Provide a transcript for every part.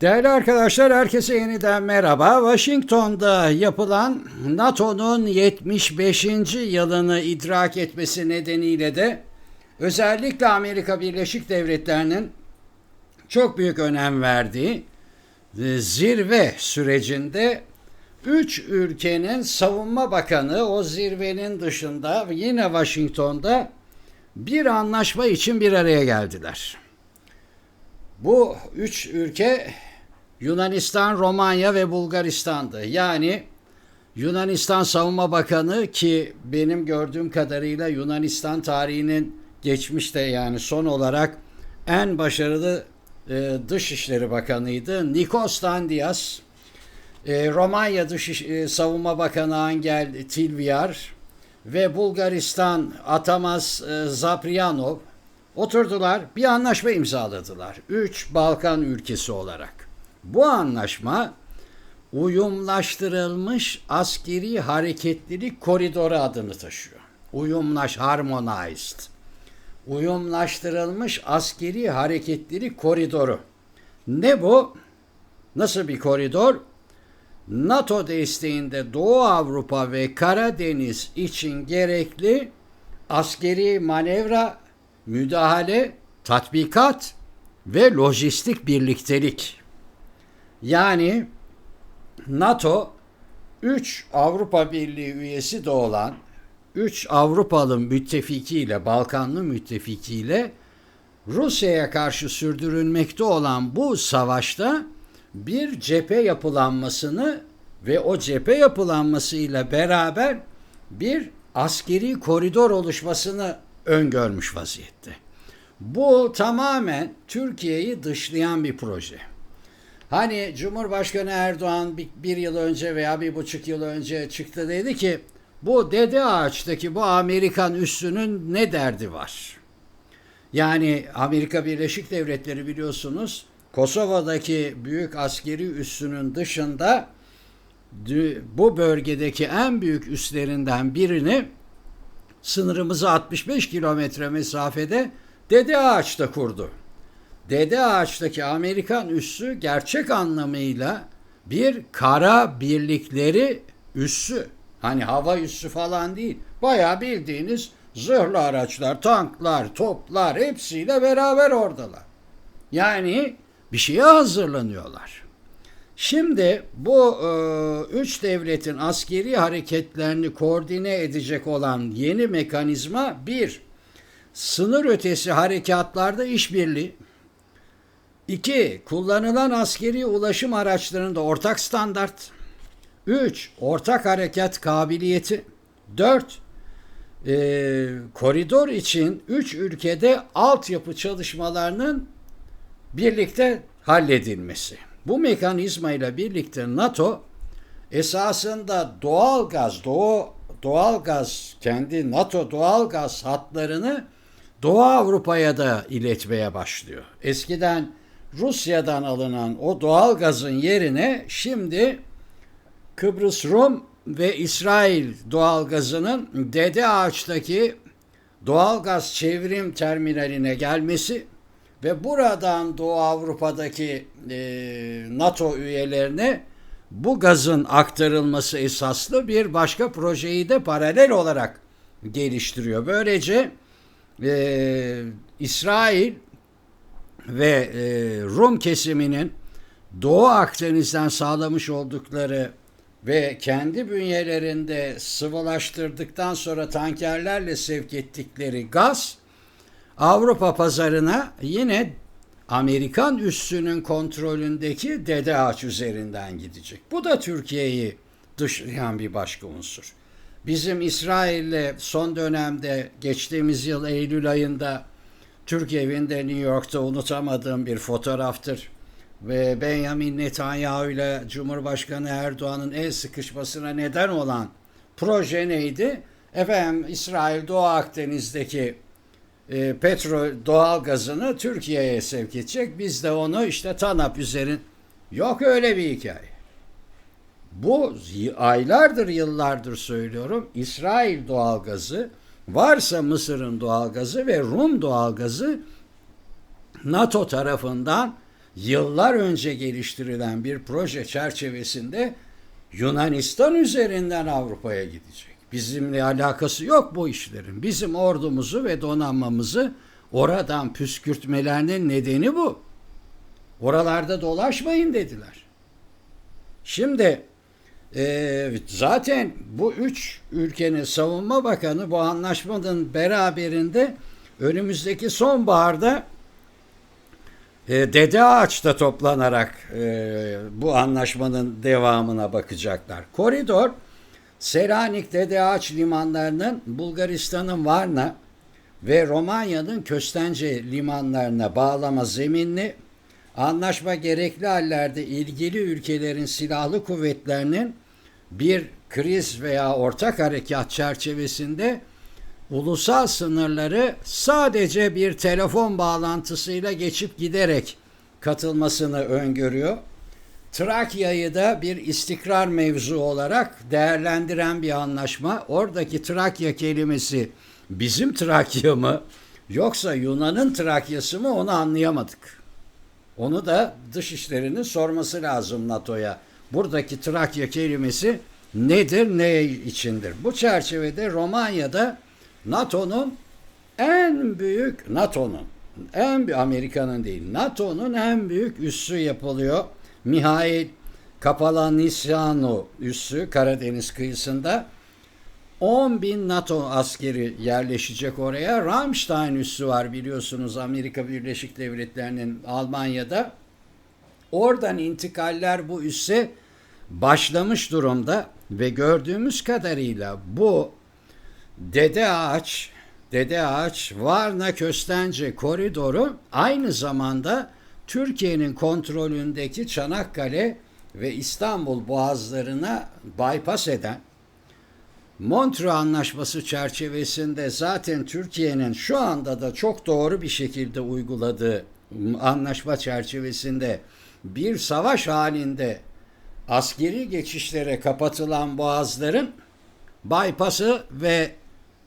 Değerli arkadaşlar herkese yeniden merhaba. Washington'da yapılan NATO'nun 75. yılını idrak etmesi nedeniyle de özellikle Amerika Birleşik Devletleri'nin çok büyük önem verdiği e, zirve sürecinde üç ülkenin savunma bakanı o zirvenin dışında yine Washington'da bir anlaşma için bir araya geldiler. Bu üç ülke Yunanistan, Romanya ve Bulgaristan'dı. Yani Yunanistan Savunma Bakanı ki benim gördüğüm kadarıyla Yunanistan tarihinin geçmişte yani son olarak en başarılı e, Dışişleri Bakanıydı. Nikos Dandias, e, Romanya Dış e, Savunma Bakanı Angel Tilviar ve Bulgaristan Atamas e, Zaprianov oturdular bir anlaşma imzaladılar. Üç Balkan ülkesi olarak. Bu anlaşma uyumlaştırılmış askeri hareketlilik koridoru adını taşıyor. Uyumlaş, harmonized. Uyumlaştırılmış askeri hareketlilik koridoru. Ne bu? Nasıl bir koridor? NATO desteğinde Doğu Avrupa ve Karadeniz için gerekli askeri manevra, müdahale, tatbikat ve lojistik birliktelik. Yani NATO 3 Avrupa Birliği üyesi de olan 3 Avrupalı müttefikiyle, Balkanlı müttefikiyle Rusya'ya karşı sürdürülmekte olan bu savaşta bir cephe yapılanmasını ve o cephe yapılanmasıyla beraber bir askeri koridor oluşmasını öngörmüş vaziyette. Bu tamamen Türkiye'yi dışlayan bir proje. Hani Cumhurbaşkanı Erdoğan bir, bir yıl önce veya bir buçuk yıl önce çıktı dedi ki bu Dede Ağaç'taki bu Amerikan üssünün ne derdi var? Yani Amerika Birleşik Devletleri biliyorsunuz Kosova'daki büyük askeri üssünün dışında bu bölgedeki en büyük üslerinden birini sınırımıza 65 kilometre mesafede Dede Ağaç'ta kurdu. Dede Ağaç'taki Amerikan üssü gerçek anlamıyla bir kara birlikleri üssü. Hani hava üssü falan değil. Bayağı bildiğiniz zırhlı araçlar, tanklar, toplar hepsiyle beraber oradalar. Yani bir şeye hazırlanıyorlar. Şimdi bu e, üç devletin askeri hareketlerini koordine edecek olan yeni mekanizma bir, sınır ötesi harekatlarda işbirliği, iki, kullanılan askeri ulaşım araçlarında ortak standart, üç, ortak harekat kabiliyeti, dört, e, koridor için üç ülkede altyapı çalışmalarının birlikte halledilmesi. Bu mekanizma ile birlikte NATO esasında doğal gaz, doğu doğal gaz kendi NATO doğal gaz hatlarını Doğu Avrupa'ya da iletmeye başlıyor. Eskiden Rusya'dan alınan o doğal gazın yerine şimdi Kıbrıs Rum ve İsrail doğal gazının Dede Ağaç'taki doğal gaz çevrim terminaline gelmesi ve buradan Doğu Avrupa'daki e, NATO üyelerine bu gazın aktarılması esaslı bir başka projeyi de paralel olarak geliştiriyor. Böylece e, İsrail ve e, Rum kesiminin Doğu Akdeniz'den sağlamış oldukları ve kendi bünyelerinde sıvılaştırdıktan sonra tankerlerle sevk ettikleri gaz Avrupa pazarına yine Amerikan üssünün kontrolündeki Dede Ağaç üzerinden gidecek. Bu da Türkiye'yi dışlayan bir başka unsur. Bizim İsrail'le son dönemde geçtiğimiz yıl Eylül ayında Türk evinde New York'ta unutamadığım bir fotoğraftır. Ve Benjamin Netanyahu ile Cumhurbaşkanı Erdoğan'ın el sıkışmasına neden olan proje neydi? Efendim İsrail Doğu Akdeniz'deki e, petrol doğal gazını Türkiye'ye sevk edecek. Biz de onu işte TANAP üzerin yok öyle bir hikaye. Bu aylardır yıllardır söylüyorum. İsrail doğalgazı varsa Mısır'ın doğalgazı ve Rum doğalgazı NATO tarafından yıllar önce geliştirilen bir proje çerçevesinde Yunanistan üzerinden Avrupa'ya gidecek. Bizimle alakası yok bu işlerin. Bizim ordumuzu ve donanmamızı oradan püskürtmelerinin nedeni bu. Oralarda dolaşmayın dediler. Şimdi zaten bu üç ülkenin savunma bakanı bu anlaşmanın beraberinde önümüzdeki sonbaharda e, Dede Ağaç'ta toplanarak e, bu anlaşmanın devamına bakacaklar. Koridor Selanik Dede Ağaç limanlarının Bulgaristan'ın Varna ve Romanya'nın Köstence limanlarına bağlama zeminli anlaşma gerekli hallerde ilgili ülkelerin silahlı kuvvetlerinin bir kriz veya ortak harekat çerçevesinde ulusal sınırları sadece bir telefon bağlantısıyla geçip giderek katılmasını öngörüyor. Trakya'yı da bir istikrar mevzu olarak değerlendiren bir anlaşma. Oradaki Trakya kelimesi bizim Trakya mı yoksa Yunan'ın Trakya'sı mı onu anlayamadık. Onu da dışişlerinin sorması lazım NATO'ya. Buradaki Trakya kelimesi nedir, ne içindir? Bu çerçevede Romanya'da NATO'nun en büyük NATO'nun en bir Amerika'nın değil NATO'nun en büyük üssü yapılıyor. Mihail Kapalanisano üssü Karadeniz kıyısında 10 bin NATO askeri yerleşecek oraya. Ramstein üssü var biliyorsunuz Amerika Birleşik Devletleri'nin Almanya'da. Oradan intikaller bu üsse başlamış durumda ve gördüğümüz kadarıyla bu Dede Ağaç, Dede Ağaç, Varna Köstence koridoru aynı zamanda Türkiye'nin kontrolündeki Çanakkale ve İstanbul boğazlarına bypass eden Montreux Anlaşması çerçevesinde zaten Türkiye'nin şu anda da çok doğru bir şekilde uyguladığı anlaşma çerçevesinde bir savaş halinde askeri geçişlere kapatılan boğazların bypass'ı ve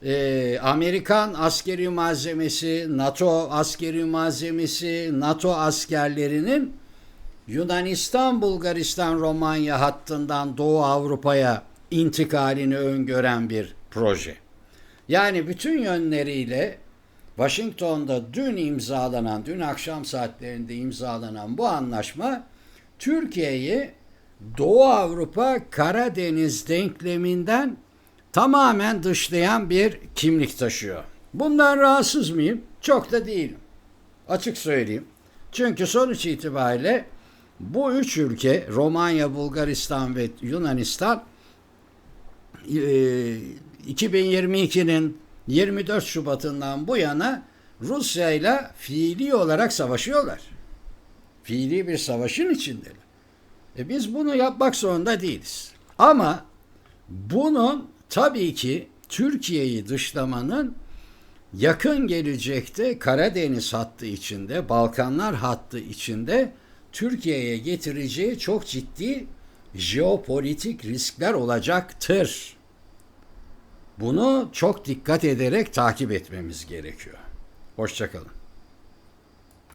e, Amerikan askeri malzemesi, NATO askeri malzemesi, NATO askerlerinin Yunanistan, Bulgaristan, Romanya hattından Doğu Avrupa'ya intikalini öngören bir proje. Yani bütün yönleriyle Washington'da dün imzalanan, dün akşam saatlerinde imzalanan bu anlaşma Türkiye'yi Doğu Avrupa Karadeniz denkleminden tamamen dışlayan bir kimlik taşıyor. Bundan rahatsız mıyım? Çok da değilim. Açık söyleyeyim. Çünkü sonuç itibariyle bu üç ülke Romanya, Bulgaristan ve Yunanistan 2022'nin 24 Şubat'ından bu yana Rusya ile fiili olarak savaşıyorlar. Fiili bir savaşın içindeler. E biz bunu yapmak zorunda değiliz. Ama bunun tabii ki Türkiye'yi dışlamanın yakın gelecekte Karadeniz hattı içinde, Balkanlar hattı içinde Türkiye'ye getireceği çok ciddi jeopolitik riskler olacaktır. Bunu çok dikkat ederek takip etmemiz gerekiyor. Hoşçakalın.